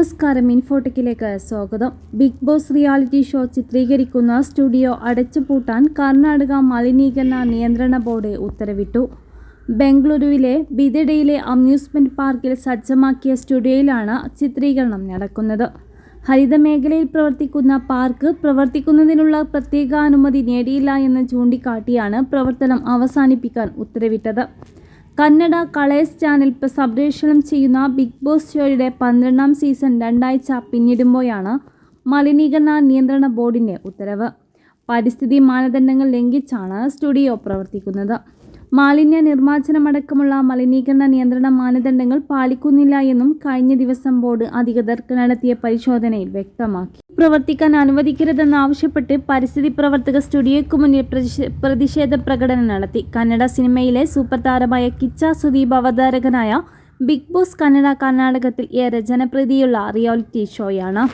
നമസ്കാരം ഇൻഫോട്ടിക്കിലേക്ക് സ്വാഗതം. ബിഗ് ബോസ് റിയാലിറ്റി ഷോ ചിത്രീകരിക്കുന്ന സ്റ്റുഡിയോ അടച്ചുപൂട്ടാൻ കർണാടക മലിനീകരണ നിയന്ത്രണ ബോർഡ് ഉത്തരവിട്ടു. ബംഗളൂരുവിലെ ബിദഡയിലെ അമ്യൂസ്മെന്റ് പാർക്കിൽ സജ്ജമാക്കിയ സ്റ്റുഡിയോയിലാണ് ചിത്രീകരണം നടക്കുന്നത്. ഹരിത മേഖലയിൽ പ്രവർത്തിക്കുന്ന പാർക്ക് പ്രവർത്തിക്കുന്നതിനുള്ള പ്രത്യേക അനുമതി നേടിയില്ല എന്ന് ചൂണ്ടിക്കാട്ടിയാണ് പ്രവർത്തനം അവസാനിപ്പിക്കാൻ ഉത്തരവിട്ടത്. കന്നഡ കളേഴ്സ് ചാനൽ സംപ്രേഷണം ചെയ്യുന്ന ബിഗ് ബോസ് ഷോയുടെ പന്ത്രണ്ടാം സീസൺ രണ്ടാഴ്ച പിന്നിടുമ്പോഴാണ് മലിനീകരണ നിയന്ത്രണ ബോർഡിന്റെ ഉത്തരവ്. പരിസ്ഥിതി മാനദണ്ഡങ്ങൾ ലംഘിച്ചാണ് സ്റ്റുഡിയോ പ്രവർത്തിക്കുന്നത്. മാലിന്യ നിർമ്മാർജനമടക്കമുള്ള മലിനീകരണ നിയന്ത്രണ മാനദണ്ഡങ്ങൾ പാലിക്കുന്നില്ല എന്നും കഴിഞ്ഞ ദിവസം ബോർഡ് അധികൃതർക്ക് നടത്തിയ പരിശോധനയിൽ വ്യക്തമാക്കി. പ്രവർത്തിക്കാൻ അനുവദിക്കരുതെന്നാവശ്യപ്പെട്ട് പരിസ്ഥിതി പ്രവർത്തക സ്റ്റുഡിയോയ്ക്ക് മുന്നിൽ പ്രതിഷേ- പ്രതിഷേധ പ്രകടനം നടത്തി. കന്നഡ സിനിമയിലെ സൂപ്പർ താരമായ കിച്ച സുദീപ് അവതാരകനായ ബിഗ് ബോസ് കന്നഡ കർണാടകത്തിൽ ഏറെ ജനപ്രീതിയുള്ള റിയാലിറ്റി ഷോയാണ്.